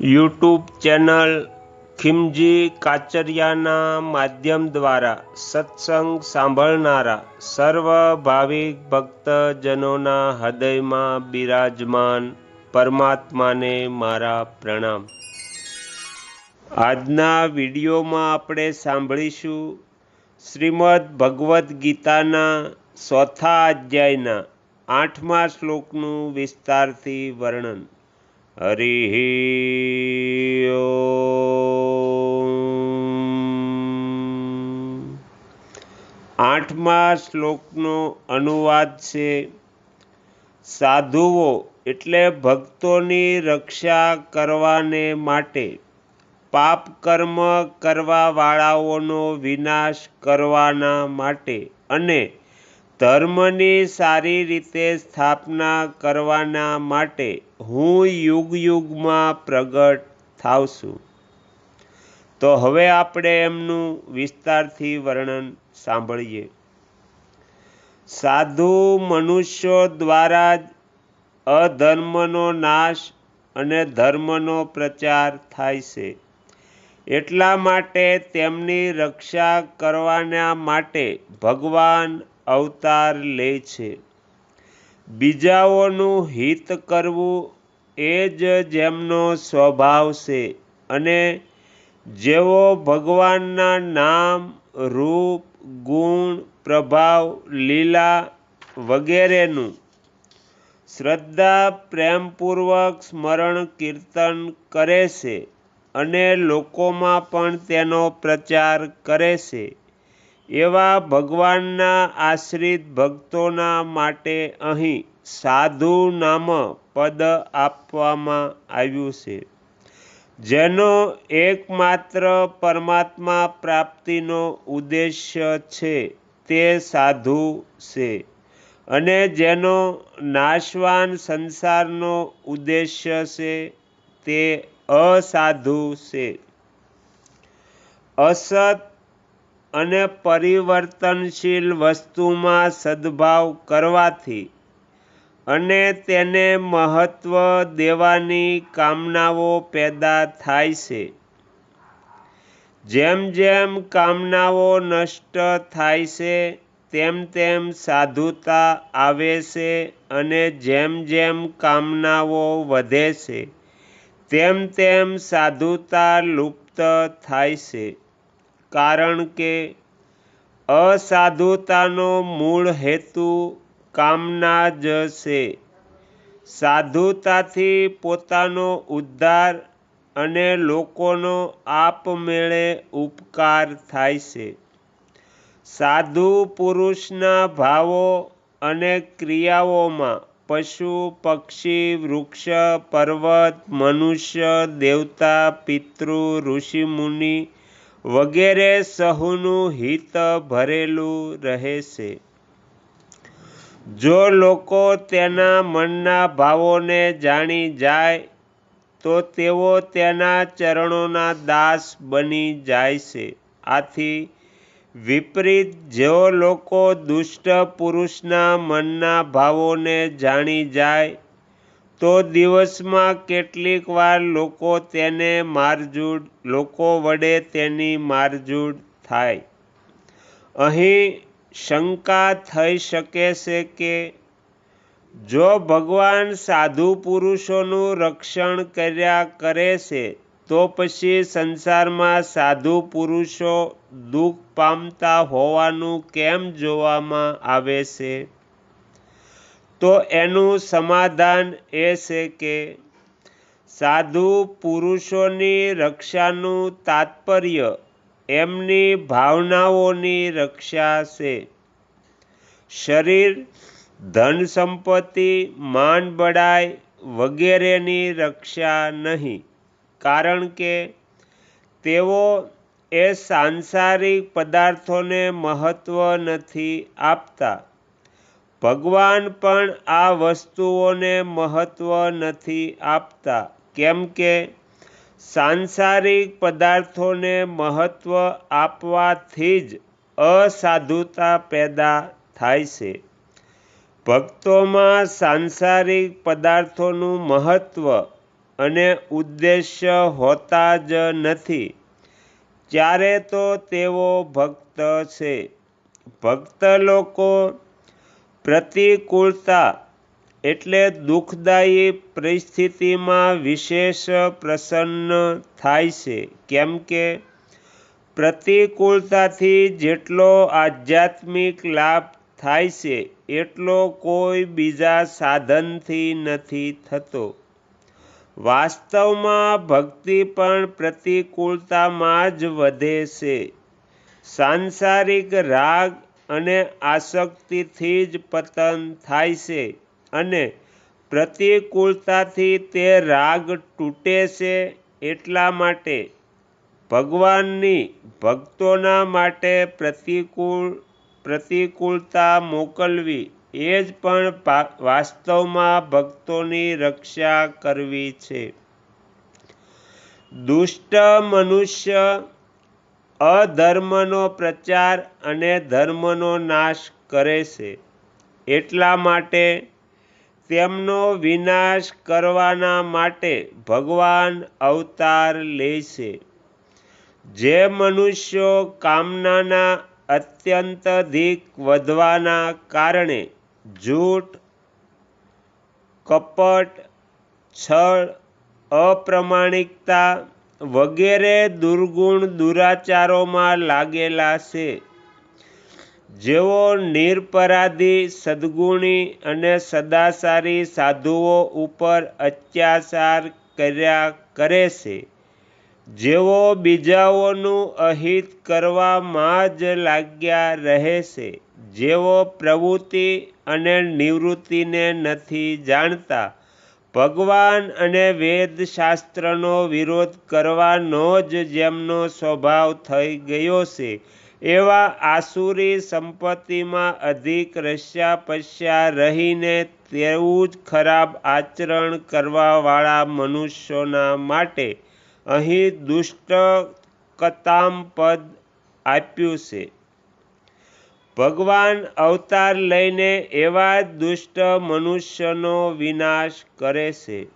YouTube channel ખિમજી કાચરિયાના માધ્યમ દ્વારા સત્સંગ સાંભળનારા સર્વ ભાવિક ભક્તજનોના હૃદયમાં બિરાજમાન પરમાત્માને મારા પ્રણામ. આજના વિડીયોમાં આપણે સાંભળીશું શ્રીમદ ભગવદ્ ગીતાના ચોથા અધ્યાયના આઠમા શ્લોકનું વિસ્તારથી વર્ણન. હરિ આઠમા શ્લોકનો અનુવાદ છે, સાધુઓ એટલે ભક્તોની રક્ષા કરવાને માટે પાપ કર્મ કરવાવાળાઓનો વિનાશ કરવાના માટે અને ધર્મની સારી રીતે સ્થાપના કરવાના માટે હું યુગ યુગમાં પ્રગટ થાવશું તો હવે આપણે એમનું વિસ્તારથી વર્ણન સાંભળીએ. સાધુ મનુષ્યો દ્વારા જ અધર્મનો નાશ અને ધર્મનો પ્રચાર થાય છે. એટલા માટે તેમની રક્ષા કરવાના માટે ભગવાન અવતાર લે છે. બીજાઓનું હિત કરવું એ જ જેમનો સ્વભાવ છે અને જેઓ ભગવાનના નામ, રૂપ, ગુણ, પ્રભાવ, લીલા વગેરેનું શ્રદ્ધા, પ્રેમપૂર્વક સ્મરણ, કીર્તન કરે છે અને લોકોમાં પણ તેનો પ્રચાર કરે છે. એવા ભગવાનના આશ્રિત ભક્તોના માટે અહીં સાધુ નામ પદ આપવામાં આવ્યું છે. જેનો એકમાત્ર પરમાત્મા પ્રાપ્તિનો ઉદ્દેશ્ય છે તે સાધુ છે અને જેનો નાશવાન સંસારનો ઉદ્દેશ્ય છે તે અસાધુ છે. અસત અને પરિવર્તનશીલ વસ્તુમાં સદભાવ કરવાથી અને તેને મહત્વ દેવાની કામનાઓ પેદા થાય છે. જેમ જેમ કામનાઓ નષ્ટ થાય છે, તેમ તેમ સાધુતા આવે છે અને જેમ જેમ કામનાઓ વધે છે, તેમ તેમ સાધુતા લુપ્ત થાય છે. કારણ કે અસાધુતાનો મૂળ હેતુ કામના જ છે. સાધુતાથી પોતાનો ઉદ્ધાર અને લોકોનો આપમેળે ઉપકાર થાય છે. સાધુ પુરુષના ભાવો અને ક્રિયાઓમાં પશુ, પક્ષી, વૃક્ષ, પર્વત, મનુષ્ય, દેવતા, પિતૃ ઋષિમુનિ વગેરે સહુનું હિત ભરેલું રહેશે જો લોકો તેના મનના ભાવોને જાણી જાય, તો તેઓ તેના ચરણોના દાસ બની જાય છે. આથી વિપરીત, જેઓ લોકો દુષ્ટ પુરુષના મનના ભાવોને જાણી જાય તો દિવસમાં કેટલીક વાર લોકો તેને મારઝૂડ, લોકો વડે તેની મારઝૂડ થાય. અહીં શંકા થઈ શકે છે કે જો ભગવાન સાધુ પુરુષોનું રક્ષણ કર્યા કરે છે, તો પછી સંસારમાં સાધુ પુરુષો દુઃખ પામતા હોવાનું કેમ જોવામાં આવે છે? તો એનું સમાધાન એ છે કે સાધુ પુરુષોની રક્ષાનું તાત્પર્ય એમની ભાવનાઓની રક્ષા છે. શરીર, ધન સંપત્તિ, માન બડાઈ વગેરેની રક્ષા નહીં. કારણ કે તેઓ એ સાંસારિક પદાર્થોને મહત્ત્વ નથી આપતા. ભગવાન પણ આ વસ્તુઓને મહત્ત્વ નથી આપતા. કેમ કે સાંસારિક પદાર્થોને મહત્ત્વ આપવાથી જ અસાધુતા પેદા થાય છે. ભક્તોમાં સાંસારિક પદાર્થોનું મહત્ત્વ અને ઉદ્દેશ્ય હોતા જ નથી. ત્યારે તો તેઓ ભક્ત છે. ભક્ત લોકો પ્રતિકૂળતા એટલે દુઃખદાયી પરિસ્થિતિમાં વિશેષ પ્રસન્ન થાય છે. કેમ કે પ્રતિકૂળતાથી જેટલો આધ્યાત્મિક લાભ થાય છે, એટલો કોઈ બીજા સાધનથી નથી થતો. વાસ્તવમાં ભક્તિ પણ પ્રતિકૂળતામાં જ વધે છે. સાંસારિક રાગ અને આસક્તિથી જ પતન થાય છે અને પ્રતિકૂળતાથી તે રાગ તૂટે છે એટલા માટે ભગવાનની ભક્તોના માટે પ્રતિકૂળ, પ્રતિકૂળતા મોકલવી એ જ પણ વાસ્તવમાં ભક્તોની રક્ષા કરવી છે. દુષ્ટ મનુષ્ય અધર્મનો પ્રચાર અને ધર્મનો નાશ કરે છે. એટલા માટે તેમનો વિનાશ કરવાના માટે ભગવાન અવતાર લે છે. જે મનુષ્યો કામનાના અત્યંત અધિક વધવાના કારણે જૂઠ, કપટ, છળ, અપ્રમાણિકતા વગેરે દુર્ગુણ દુરાચારોમાં લાગેલા છે. જેઓ નિરપરાધી, સદગુણી અને સદાચારી સાધુઓ ઉપર અત્યાચાર કર્યા કરે છે. જેઓ બીજાઓનું અહિત કરવામાં જ લાગ્યા રહે છે. જેઓ પ્રવૃત્તિ અને નિવૃત્તિને નથી જાણતા. ભગવાન અને વેદશાસ્ત્રનો વિરોધ કરવાનો જ જેમનો સ્વભાવ થઈ ગયો છે. એવા આસુરી સંપત્તિમાં અધિક રસ્યા પશ્યા રહીને તેવું જ ખરાબ આચરણ કરવાવાળા મનુષ્યોના માટે અહીં દુષ્ટ કતામ પદ આપ્યું છે. ભગવાન અવતાર લઈને એવા દુષ્ટ મનુષ્યનો વિનાશ કરે છે.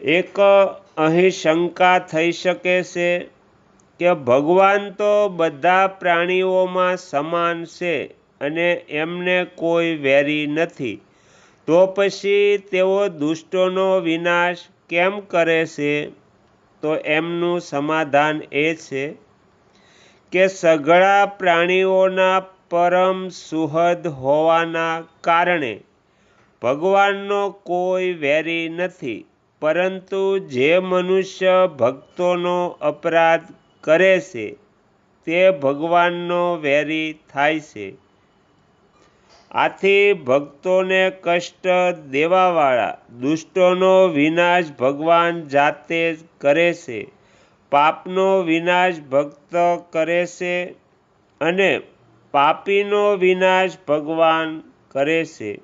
એક અહીં શંકા થઈ શકે છે કે ભગવાન તો બધા પ્રાણીઓમાં સમાન છે અને એમને કોઈ વેરી નથી. તો પછી તેઓ દુષ્ટોનો વિનાશ કેમ કરે છે? તો એમનું સમાધાન એ છે કે સઘળા પ્રાણીઓના પરમ સુહદ હોવાના કારણે ભગવાનનો કોઈ વેરી નથી, પરંતુ જે મનુષ્ય ભક્તોનો અપરાધ કરે છે, તે ભગવાનનો વેરી થાય છે. આથી ભક્તોને કષ્ટ દેવાવાળા, દુષ્ટોનો વિનાશ ભગવાન જાતે જ કરે છે. પાપનો વિનાશ ભક્ત કરે છે અને પાપીનો વિનાશ ભગવાન કરે છે.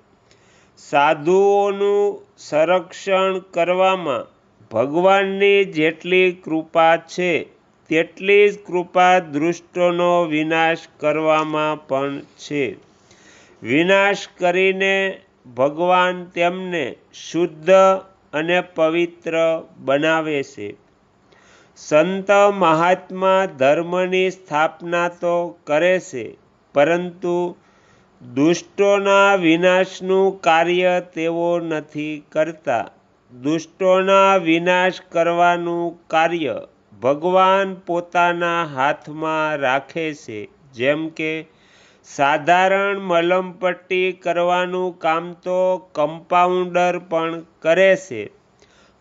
સાધુઓનું સંરક્ષણ કરવામાં ભગવાનની જેટલી કૃપા છે, તેટલી જ કૃપા દૃષ્ટોનો વિનાશ કરવામાં પણ છે. વિનાશ કરીને ભગવાન તેમને શુદ્ધ અને પવિત્ર બનાવે છે. સંત મહાત્મા ધર્મની સ્થાપના તો કરે છે, પરંતુ દુષ્ટોના વિનાશનું કાર્ય તેઓ નથી કરતા. દુષ્ટોના વિનાશ કરવાનું કાર્ય ભગવાન પોતાના હાથમાં રાખે છે, જેમ કે સાધારણ મલમપટ્ટી કરવાનું કામ તો કમ્પાઉન્ડર પણ કરે છે.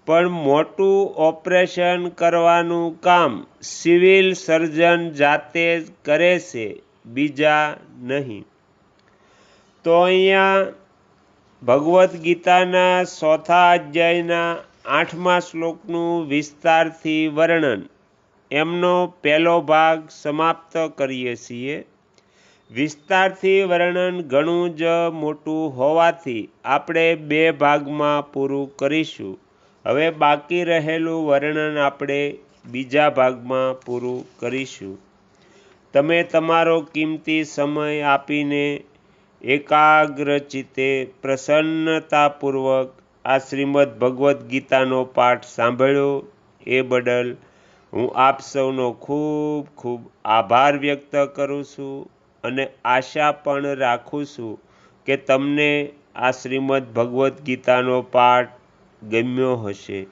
પણ મોટું ઓપરેશન કરવાનું કામ સિવિલ સર્જન જાતે જ કરે છે, બીજા નહીં. તો અહીંયા ભગવદ્ ગીતાના ચોથા અધ્યાયના આઠમા શ્લોકનું વિસ્તારથી વર્ણન. એમનો પહેલો ભાગ સમાપ્ત કરીએ છીએ. વિસ્તારથી વર્ણન ઘણું જ મોટું હોવાથી આપણે બે ભાગમાં પૂરું કરીશું. હવે બાકી રહેલું વર્ણન આપણે બીજા ભાગમાં પૂરું કરીશું. તમે તમારો કિંમતી સમય આપીને એકાગ્રચિતે પ્રસન્નતાપૂર્વક આ શ્રીમદ ભગવદ્ ગીતાનો પાઠ સાંભળ્યો. એ બદલ હું આપ સૌનો ખૂબ ખૂબ આભાર વ્યક્ત કરું છું અને આશા પણ રાખું છું કે તમને આ શ્રીમદ ભગવદ્ ગીતાનો પાઠ ગમ્યો હશે.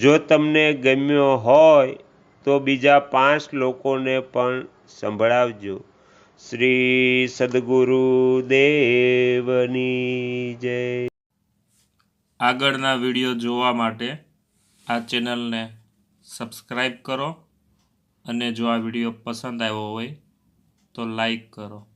જો તમને ગમ્યો હોય, તો બીજા પાંચ લોકોને પણ સંભળાવજો. શ્રી સદગુરુ દેવની જય. આગળના વીડિયો જોવા માટે આ ચેનલને સબસ્ક્રાઈબ કરો અને જો આ વીડિયો પસંદ આવ્યો હોય, તો લાઈક કરો.